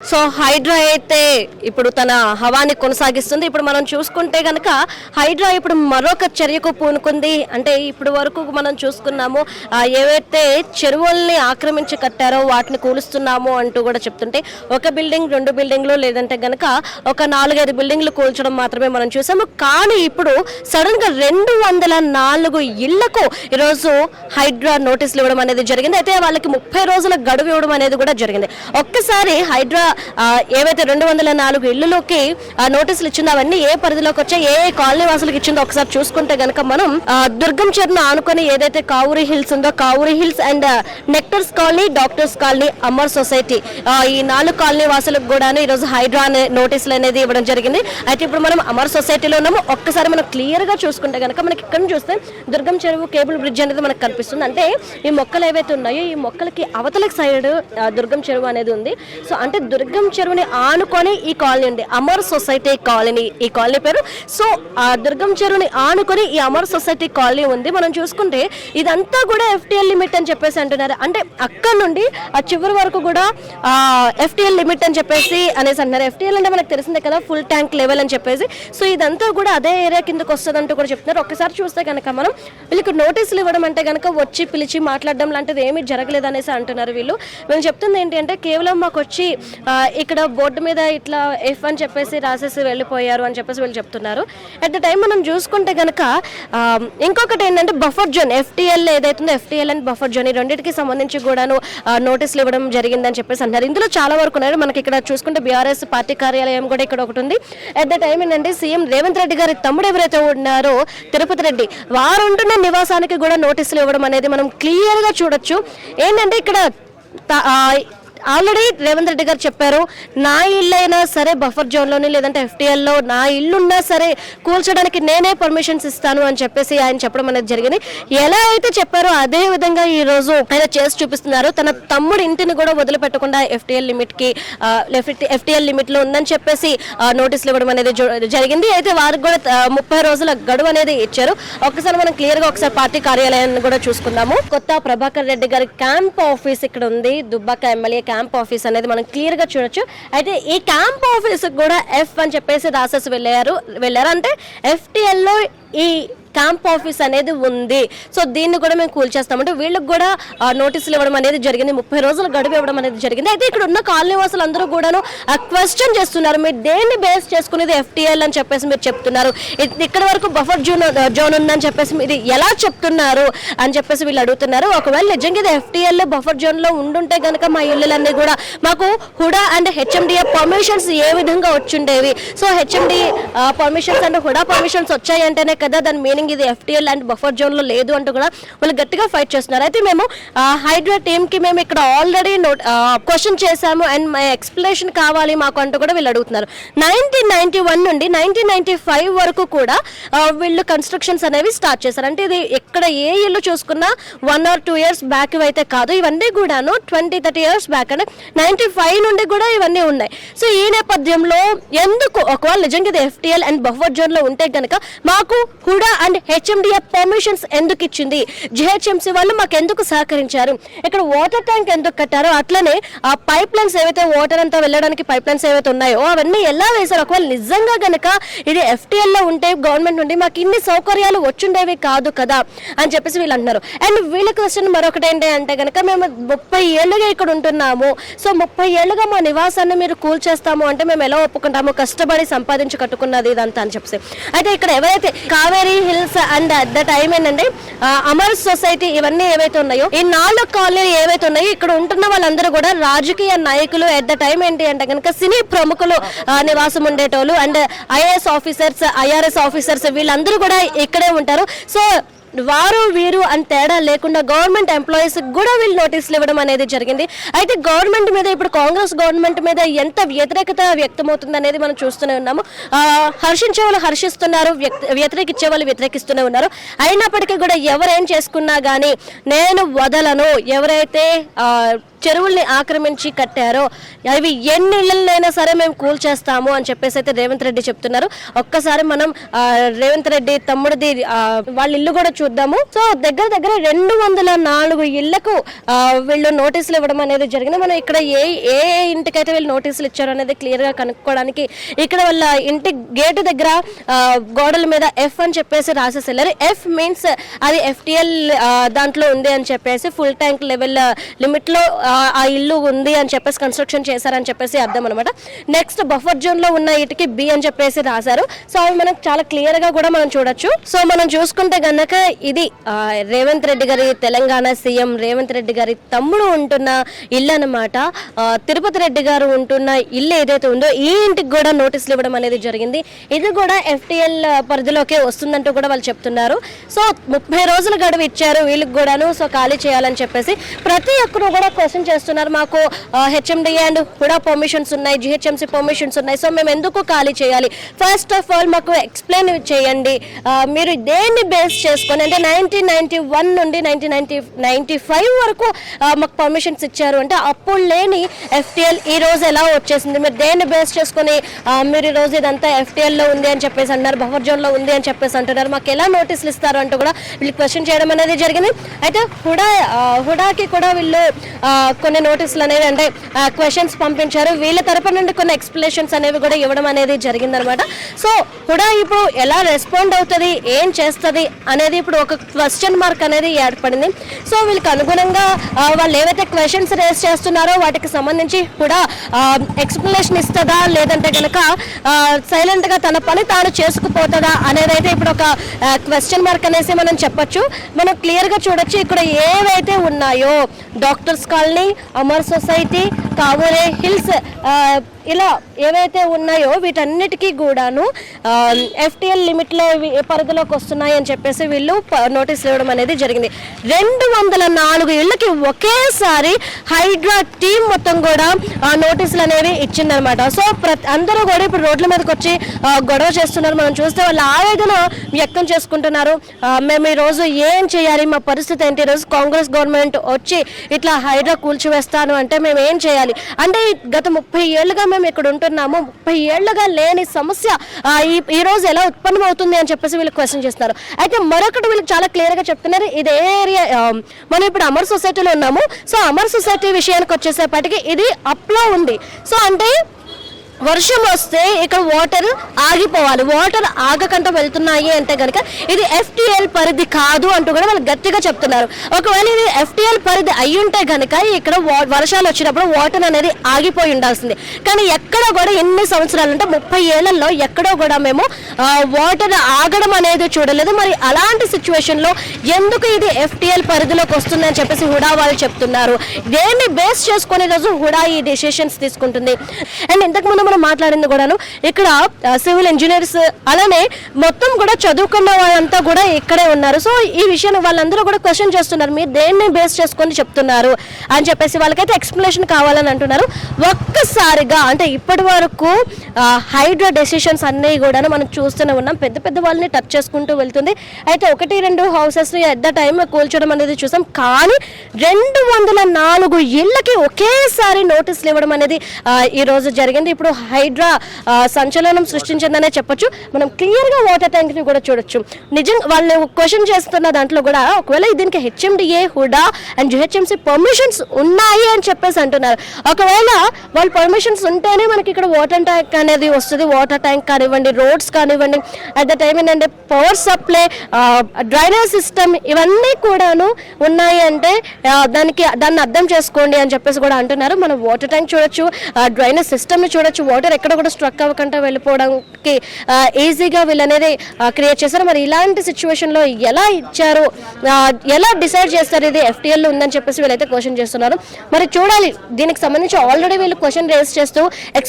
So Hydraa అయితే ఇప్పుడు తన హవాని కొనసాగిస్తుంది. ఇప్పుడు మనం చూసుకుంటే కనుక హైడ్రా ఇప్పుడు మరొక చర్యకు పూనుకుంది. అంటే ఇప్పుడు వరకు మనం చూసుకున్నాము ఏవైతే చెరువుల్ని ఆక్రమించి కట్టారో వాటిని కూలుస్తున్నాము అంటూ కూడా చెప్తుంటే ఒక బిల్డింగ్ రెండు బిల్డింగ్లు లేదంటే గనక ఒక నాలుగైదు బిల్డింగ్లు కూల్చడం మాత్రమే మనం చూసాము. కానీ ఇప్పుడు సడన్గా రెండు వందల నాలుగు ఇళ్ళకు ఈరోజు హైడ్రా నోటీసులు ఇవ్వడం అనేది జరిగింది. అయితే వాళ్ళకి ముప్పై రోజుల గడువు ఇవ్వడం అనేది కూడా జరిగింది. ఒక్కసారి హైడ్రా ఏవైతే రెండు వందల నాలుగు ఇళ్ళలోకి నోటీసులు ఇచ్చిందో అవన్నీ ఏ పరిధిలోకి వచ్చాయి ఏ ఏ కాలనీ వాసులకు ఇచ్చిందో ఒకసారి చూసుకుంటే గనక మనం దుర్గం చెరును ఆనుకొని ఏదైతే కావురి హిల్స్ ఉందో Kavuri hills and nectars colony doctors colony Amar society. ఈ నాలుగు కాలనీ వాసులకు కూడా ఈరోజు హైడ్రా అనే నోటీసులు అనేది ఇవ్వడం జరిగింది. అయితే ఇప్పుడు మనం అమర్ సొసైటీలో ఉన్నాము. ఒక్కసారి మనం క్లియర్గా చూసుకుంటే గనక మనకి ఇక్కడ చూస్తే దుర్గం చెరువు కేబుల్ బ్రిడ్జ్ అనేది మనకు కనిపిస్తుంది. అంటే ఈ మొక్కలు ఏవైతే ఉన్నాయో ఈ మొక్కలకి అవతల సైడ్ దుర్గం చెరువు అనేది ఉంది. సో అంటే దుర్గం చెరువుని ఆనుకొని ఈ కాలనీ ఉంది. Amar society colony. ఈ కాలనీ పేరు. సో ఆ దుర్గం చెరువుని ఆనుకొని ఈ అమర్ సొసైటీ కాలనీ ఉంది. మనం చూసుకుంటే ఇదంతా కూడా ఎఫ్టీఎల్ లిమిట్ అని చెప్పేసి అంటున్నారు. అంటే అక్కడ నుండి ఆ చివరి వరకు కూడా ఎఫ్టీఎల్ లిమిట్ అని చెప్పేసి అనేసి అంటున్నారు. ఎఫ్టీఎల్ అంటే మనకు తెలిసిందే కదా ఫుల్ ట్యాంక్ లెవెల్ అని చెప్పేసి. సో ఇదంతా కూడా అదే ఏరియా కిందకు వస్తుంది అంటూ కూడా చెప్తున్నారు. ఒక్కసారి చూస్తే కనుక మనం వీళ్ళకి నోటీసులు ఇవ్వడం అంటే కనుక వచ్చి పిలిచి మాట్లాడడం లాంటిది ఏమీ జరగలేదు అనేసి అంటున్నారు వీళ్ళు. వీళ్ళు చెప్తుంది ఏంటి అంటే కేవలం మాకు వచ్చి ఇక్కడ బోర్డు మీద ఇట్లా ఎఫ్ అని చెప్పేసి రాసేసి వెళ్ళిపోయారు అని చెప్పేసి వీళ్ళు చెప్తున్నారు. అట్ ద టైం మనం చూసుకుంటే కనుక ఇంకొకటి ఏంటంటే బఫర్ జోన్ ఎఫ్టీఎల్ ఏదైతుందో ఎఫ్టీఎల్ అండ్ బఫర్ జోన్ ఈ రెండింటికి సంబంధించి కూడాను నోటీసులు ఇవ్వడం జరిగిందని చెప్పేసి అన్నారు. ఇందులో చాలా వరకు ఉన్నారు. మనకి ఇక్కడ చూసుకుంటే బీఆర్ఎస్ పార్టీ కార్యాలయం కూడా ఇక్కడ ఒకటి ఉంది. అట్ ద టైం ఏంటంటే సీఎం రేవంత్ రెడ్డి గారి తమ్ముడు ఎవరైతే ఉన్నారో తిరుపతి రెడ్డి వారు ఉంటున్న నివాసానికి కూడా నోటీసులు ఇవ్వడం అనేది మనం క్లియర్గా చూడొచ్చు. ఏంటంటే ఇక్కడ ఆల్రెడీ రేవంత్ రెడ్డి గారు చెప్పారు నా ఇల్లు అయినా సరే బఫర్ జోన్లోని లేదంటే ఎఫ్టీఎల్లో నా ఇల్లున్నా సరే కూల్చడానికి నేనే పర్మిషన్స్ ఇస్తాను అని చెప్పేసి ఆయన చెప్పడం అనేది జరిగింది. ఎలా అయితే చెప్పారో అదే విధంగా ఈ రోజు ఆయన చేసి చూపిస్తున్నారు. తన తమ్ముడు ఇంటిని కూడా వదిలిపెట్టకుండా ఎఫ్టీఎల్ లిమిట్కి ఎఫ్టీఎల్ లిమిట్లో ఉందని చెప్పేసి నోటీసులు ఇవ్వడం అనేది జరిగింది. అయితే వారికి కూడా ముప్పై రోజుల గడువు అనేది ఇచ్చారు. ఒకసారి మనం క్లియర్గా ఒకసారి పార్టీ కార్యాలయాన్ని కూడా చూసుకుందాము. కొత్త ప్రభాకర్ రెడ్డి గారి క్యాంప్ ఆఫీస్ ఇక్కడ ఉంది. Dubbaka MLA camp camp office అనేది మనం క్లియర్గా చూడొచ్చు. అయితే ఈ క్యాంప్ ఆఫీస్ కూడా ఎఫ్ అని చెప్పేసి రాసేసి వెళ్ళారు. వెళ్ళారు అంటే ఎఫ్టీఎల్లో ఈ క్యాంప్ ఆఫీస్ అనేది ఉంది. సో దీన్ని కూడా మేము కూల్చేస్తామంటే వీళ్ళకి కూడా నోటీసులు ఇవ్వడం అనేది జరిగింది. ముప్పై రోజులు గడువు ఇవ్వడం అనేది జరిగింది. అయితే ఇక్కడ ఉన్న కాలనీ వాసులు అందరూ కూడాను క్వశ్చన్ చేస్తున్నారు. మీరు దేన్ని బేస్ చేసుకునేది ఎఫ్టీఎల్ అని చెప్పేసి మీరు చెప్తున్నారు. ఇక్కడ వరకు బఫర్ జోన్ జోన్ ఉందని చెప్పేసి మీరు ఎలా చెప్తున్నారు అని చెప్పేసి వీళ్ళు అడుగుతున్నారు. ఒకవేళ నిజంగా ఇది ఎఫ్టీఎల్ బఫర్ జోన్లో ఉండుంటే కనుక మా ఇళ్ళలన్నీ కూడా మాకు హుడా అండ్ హెచ్ఎండిఏ పర్మిషన్స్ ఏ విధంగా వచ్చుండేవి? So HMD permissions and HUDA permissions వచ్చాయి అంటేనే కదా దాని మీనింగ్ ఇది ఎఫ్టీఎల్ అండ్ బఫర్ జోన్లో లేదు అంటూ కూడా వాళ్ళు గట్టిగా ఫైట్ చేస్తున్నారు. అయితే మేము హైడ్రా టీమ్కి మేము ఇక్కడ ఆల్రెడీ నోట్ క్వశ్చన్ చేశాము అండ్ మా ఎక్స్ప్లెనేషన్ కావాలి మాకు అంటూ కూడా వీళ్ళు అడుగుతున్నారు. నైన్టీన్ నైన్టీ వన్ నుండి నైన్టీన్ నైన్టీ ఫైవ్ వరకు కూడా వీళ్ళు కన్స్ట్రక్షన్స్ అనేవి స్టార్ట్ చేశారు. అంటే ఇది ఎక్కడ ఏ ఇల్లు చూసుకున్నా one or two years back అయితే కాదు. ఇవన్నీ కూడాను ట్వంటీ థర్టీ ఇయర్స్ బ్యాక్ అంటే నైన్టీ ఫైవ్ నుండి కూడా ఇవన్నీ ఉన్నాయి. సో ఈ నేపథ్యంలో ఎందుకు ఒకవేళ నిజంగా ఇది ఎఫ్టీఎల్ అండ్ బఫర్ జోన్లో ఉంటే కనుక మాకు హుడా అండ్ హెచ్ఎండిఏ పర్మిషన్స్ ఎందుకు ఇచ్చింది? జిహెచ్ఎంసీ వాళ్ళు మాకు ఎందుకు సహకరించారు? ఇక్కడ వాటర్ ట్యాంక్ ఎందుకు కట్టారో అట్లనే ఆ పైప్ లైన్స్ ఏవైతే వాటర్ అంతా వెళ్ళడానికి పైప్ లైన్స్ ఏవైతే ఉన్నాయో అవన్నీ ఎలా వేశారు ఒకవేళ నిజంగా గనక ఇది ఎఫ్టీఎల్లో ఉంటే గవర్నమెంట్ నుండి మాకు ఇన్ని సౌకర్యాలు వచ్చుండేవి కాదు కదా అని చెప్పేసి వీళ్ళు అంటున్నారు. అండ్ వీళ్ళ క్వశ్చన్ మరొకటి ఏంటి అంటే గనక మేము ముప్పై ఏళ్ళుగా ఇక్కడ ఉంటున్నాము. సో ముప్పై ఏళ్ళుగా మా నివాసాన్ని మీరు కూల్చేస్తాము అంటే మేము ఎలా ఒప్పుకుంటాము? కష్టపడి సంపాదించి కట్టుకున్నది ఇదంతా అని చెప్పేసి. అయితే ఇక్కడ ఎవరైతే Kaveri hills and at the time ఏంటంటే uh, అమర్ సొసైటీ ఇవన్నీ ఏవైతే ఉన్నాయో ఈ నాలుగు కాలనీలు ఏవైతే ఉన్నాయో ఇక్కడ ఉంటున్న వాళ్ళందరూ కూడా రాజకీయ నాయకులు ఎట్ ద టైం ఏంటి అంటే కనుక సినీ ప్రముఖులు uh, నివాసం ఉండేటోళ్ళు and IAS officers IRS officers వీళ్ళందరూ కూడా ఇక్కడే ఉంటారు. సో వారు వీరు అని తేడా లేకుండా గవర్నమెంట్ ఎంప్లాయీస్ కూడా వీళ్ళు నోటీసులు ఇవ్వడం అనేది జరిగింది. అయితే గవర్నమెంట్ మీద ఇప్పుడు కాంగ్రెస్ గవర్నమెంట్ మీద ఎంత వ్యతిరేకత వ్యక్తమవుతుంది అనేది మనం చూస్తూనే ఉన్నాము. హర్షించే వాళ్ళు హర్షిస్తున్నారు వ్యక్తి- వ్యతిరేకించే వాళ్ళు వ్యతిరేకిస్తూనే ఉన్నారు. అయినప్పటికీ కూడా ఎవరేం చేసుకున్నా కానీ నేను వదలను. ఎవరైతే చెరువుల్ని ఆక్రమించి కట్టారో అవి ఎన్ని ఇళ్ళనైనా సరే మేము కూల్ చేస్తాము అని చెప్పేసి అయితే రేవంత్ రెడ్డి చెప్తున్నారు. ఒక్కసారి మనం రేవంత్ రెడ్డి తమ్ముడిది వాళ్ళ ఇల్లు కూడా చూద్దాము. సో దగ్గర దగ్గర రెండు వందల నాలుగు ఇళ్ళకు వీళ్ళు నోటీసులు ఇవ్వడం అనేది జరిగింది. మనం ఇక్కడ ఏ ఏ ఇంటికైతే వీళ్ళు నోటీసులు ఇచ్చారు అనేది క్లియర్గా కనుక్కోవడానికి ఇక్కడ వాళ్ళ ఇంటి గేటు దగ్గర గోడల మీద ఎఫ్ అని చెప్పేసి రాసేసి వెళ్ళారు. ఎఫ్ మీన్స్ అది ఎఫ్టిఎల్ దాంట్లో ఉంది అని చెప్పేసి ఫుల్ ట్యాంక్ లెవెల్ లిమిట్లో ఆ, ఇల్లు ఉంది అని చెప్పేసి కన్స్ట్రక్షన్ చేశారని చెప్పేసి అర్థం అనమాట నెక్స్ట్ బఫర్ జోన్లో ఉన్న ఇటుకి బి అని చెప్పేసి రాశారు. సో అవి మనకు చాలా క్లియర్గా కూడా మనం చూడొచ్చు. సో మనం చూసుకుంటే గనక ఇది రేవంత్ రెడ్డి గారి తెలంగాణ సీఎం రేవంత్ రెడ్డి గారి తమ్ముడు ఉంటున్న ఇల్లు అనమాట తిరుపతి రెడ్డి గారు ఉంటున్న ఇల్లు ఏదైతే ఉందో ఈ ఇంటికి కూడా నోటీసులు ఇవ్వడం అనేది జరిగింది. ఇది కూడా ఎఫ్టిఎల్ పరిధిలోకే వస్తుందంటూ కూడా వాళ్ళు చెప్తున్నారు. సో ముప్పై రోజులు గడువు ఇచ్చారు వీళ్ళకి కూడాను. సో ఖాళీ చేయాలని చెప్పేసి ప్రతి ఒక్కరు కూడా క్వశ్చన్ చేస్తున్నారు మాకు హెచ్ఎండి అండ్ కూడా పర్మిషన్స్ ఉన్నాయి జిహెచ్ఎంసీ పర్మిషన్స్ ఉన్నాయి. సో మేము ఎందుకు ఖాళీ చేయాలి? ఫస్ట్ ఆఫ్ ఆల్ మాకు ఎక్స్ప్లెయిన్ చేయండి. మీరు దేన్ని బేస్ చేసుకొని అంటే నైన్టీన్ నైన్టీ వన్ నుండి నైన్టీన్ నైన్టీ నైన్టీ ఫైవ్ వరకు మాకు పర్మిషన్స్ ఇచ్చారు. అంటే అప్పుడు లేని ఎఫ్టీఎల్ ఈ రోజు ఎలా వచ్చేసింది? మీరు దేన్ని బేస్ చేసుకొని మీరు ఈ రోజు ఇదంతా ఎఫ్టీఎల్లో ఉంది అని చెప్పేసి అంటున్నారు బఫర్ జోన్లో ఉంది అని చెప్పేసి అంటున్నారు. మాకు ఎలా నోటీసులు ఇస్తారు అంటూ కూడా వీళ్ళు క్వశ్చన్ చేయడం అనేది జరిగింది. అయితే హుడా హుడాకి కూడా వీళ్ళు ఆ, కొన్ని నోటీసులు అనేవి అంటే క్వశ్చన్స్ పంపించారు. వీళ్ళ తరపు నుండి కొన్ని ఎక్స్ప్లెనేషన్స్ అనేవి కూడా ఇవ్వడం అనేది జరిగిందనమాట. సో హుడా ఇప్పుడు ఎలా రెస్పాండ్ అవుతుంది? ఏం చేస్తుంది? అనేది ఇప్పుడు ఒక క్వశ్చన్ మార్క్ అనేది ఏర్పడింది. సో వీళ్ళకి అనుగుణంగా వాళ్ళు ఏవైతే క్వశ్చన్స్ రేస్ చేస్తున్నారో వాటికి సంబంధించి కూడా ఎక్స్ప్లెనేషన్ ఇస్తుందా? లేదంటే కనుక సైలెంట్గా తన పని తాను చేసుకుపోతుందా? అనేది అయితే ఇప్పుడు ఒక క్వశ్చన్ మార్క్ అనేసి మనం చెప్పొచ్చు. మనం క్లియర్గా చూడొచ్చు. ఇక్కడ ఏవైతే ఉన్నాయో doctors colony Amar society Kavuri hills ఇలా ఏవైతే ఉన్నాయో వీటన్నిటికీ కూడాను ఎఫ్టిఎల్ లిమిట్లో పరిధిలోకి వస్తున్నాయి అని చెప్పేసి వీళ్ళు నోటీస్ నోటీసులు ఇవ్వడం అనేది జరిగింది. రెండు వందల నాలుగు ఇళ్ళకి ఒకేసారి హైడ్రా టీం మొత్తం కూడా నోటీసులు అనేవి ఇచ్చిందనమాట సో ప్రతి అందరూ కూడా ఇప్పుడు రోడ్ల మీదకి వచ్చి గొడవ చేస్తున్నారు. మనం చూస్తే వాళ్ళ ఆవేదన వ్యక్తం చేసుకుంటున్నారు. మేము ఈ రోజు ఏం చేయాలి? మా పరిస్థితి ఏంటి? ఈరోజు రోజు కాంగ్రెస్ గవర్నమెంట్ వచ్చి ఇట్లా హైడ్రా కూల్చివేస్తాను అంటే మేము ఏం చేయాలి? అంటే గత ముప్పై ఏళ్ళుగా మేము ఇక్కడ ఉంటున్నాము. ముప్పై ఏళ్ళుగా లేని సమస్య ఈ రోజు ఎలా ఉత్పన్నం అవుతుంది అని చెప్పేసి వీళ్ళు క్వశ్చన్ చేస్తున్నారు. అయితే మరొకటి వీళ్ళు చాలా క్లియర్గా చెప్తున్నారు. ఇది ఏ ఏరియా మనం ఇప్పుడు అమర్ సొసైటీలో ఉన్నాము. సో అమర్ సొసైటీ విషయానికి వచ్చేసేపటికి ఇది అప్లో ఉంది. సో అంటే వర్షం వస్తే ఇక్కడ వాటర్ ఆగిపోవాలి. వాటర్ ఆగకుండా వెళ్తున్నాయి అంటే కనుక ఇది ఎఫ్టిఎల్ పరిధి కాదు అంటూ కూడా వాళ్ళు గట్టిగా చెప్తున్నారు. ఒకవేళ ఇది ఎఫ్టిఎల్ పరిధి అయ్యుంటే కనుక ఇక్కడ వా- వర్షాలు వచ్చినప్పుడు వాటర్ అనేది ఆగిపోయి ఉండాల్సింది. కానీ ఎక్కడ కూడా ఎన్ని సంవత్సరాలు అంటే ముప్పై ఏళ్ళలో ఎక్కడో కూడా మేము వాటర్ ఆగడం అనేది చూడలేదు. మరి అలాంటి సిచ్యువేషన్లో ఎందుకు ఇది ఎఫ్టీఎల్ పరిధిలోకి వస్తుంది అని చెప్పేసి హుడా వాళ్ళు చెప్తున్నారు. దేన్ని బేస్ చేసుకుని రోజు హుడా ఈ డెసిషన్స్ తీసుకుంటుంది? అండ్ ఇంతకు ముందు మనం మాట్లాడింది కూడాను ఇక్కడ సివిల్ ఇంజనీర్స్ అలానే మొత్తం కూడా చదువుకున్న వాళ్ళంతా కూడా ఇక్కడే ఉన్నారు. సో ఈ విషయాన్ని వాళ్ళందరూ కూడా క్వశ్చన్ చేస్తున్నారు. మీరు దేన్ని బేస్ చేసుకొని చెప్తున్నారు? అని చెప్పేసి వాళ్ళకైతే ఎక్స్ప్లెనేషన్ కావాలని అంటున్నారు. ఒక్కసారిగా అంటే ఇప్పటి వరకు హైడ్రా డెసిషన్స్ అన్నీ కూడా మనం చూస్తూనే ఉన్నాం. పెద్ద పెద్ద వాళ్ళని టచ్ చేసుకుంటూ వెళ్తుంది. అయితే ఒకటి రెండు హౌసెస్ ఎట్ ద టైం కూల్చడం అనేది చూసాం. కానీ రెండు వందల నాలుగు ఇళ్ళకి ఒకేసారి నోటీసులు ఇవ్వడం అనేది ఈరోజు జరిగింది. ఇప్పుడు హైడ్రా సంచలనం సృష్టించిందనే చెప్పొచ్చు. మనం క్లియర్గా వాటర్ ట్యాంక్ని కూడా చూడొచ్చు. నిజం వాళ్ళు క్వశ్చన్ చేస్తున్న దాంట్లో కూడా ఒకవేళ దీనికి HMDA HUDA and GHMC permissions ఉన్నాయి అని చెప్పేసి అంటున్నారు. ఒకవేళ వాళ్ళు పర్మిషన్స్ ఉంటేనే మనకి ఇక్కడ వాటర్ ట్యాంక్ అనేది వస్తుంది. వాటర్ ట్యాంక్ కానివ్వండి రోడ్స్ కానివ్వండి. అట్ ద టైం ఏంటంటే పవర్ సప్లై డ్రైనేజ్ సిస్టమ్ ఇవన్నీ కూడాను ఉన్నాయి అంటే దానికి దాన్ని అర్థం చేసుకోండి అని చెప్పేసి కూడా అంటున్నారు. మనం వాటర్ ట్యాంక్ చూడొచ్చు డ్రైనేజ్ సిస్టమ్ని చూడొచ్చు. వాటర్ ఎక్కడ కూడా స్ట్రక్ అవ్వకుండా వెళ్ళిపోవడానికి ఈజీగా వీళ్ళు అనేది క్రియేట్ చేశారు. మరి ఇలాంటి సిచ్యువేషన్లో ఎలా ఇచ్చారు? ఎలా డిసైడ్ చేస్తారు? ఇది ఎఫ్టీఎల్లో ఉందని చెప్పేసి వీళ్ళైతే క్వశ్చన్ చేస్తున్నారు. మరి చూడాలి దీనికి సంబంధించి ఆల్రెడీ వీళ్ళు క్వశ్చన్ రేస్ చేస్తూ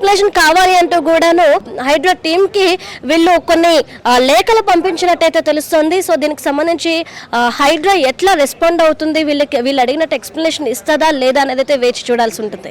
ఎక్స్ప్లెనేషన్ కావాలి అంటూ కూడాను హైడ్రా టీమ్కి వీళ్ళు కొన్ని లేఖలు పంపించినట్టయితే తెలుస్తుంది. సో దీనికి సంబంధించి హైడ్రో హైడ్రా ఎట్లా రెస్పాండ్ అవుతుంది? వీళ్ళకి వీళ్ళు అడిగినట్టు ఎక్స్ప్లెనేషన్ ఇస్తుందా లేదా అనేది అయితే వేచి చూడాల్సి ఉంటుంది.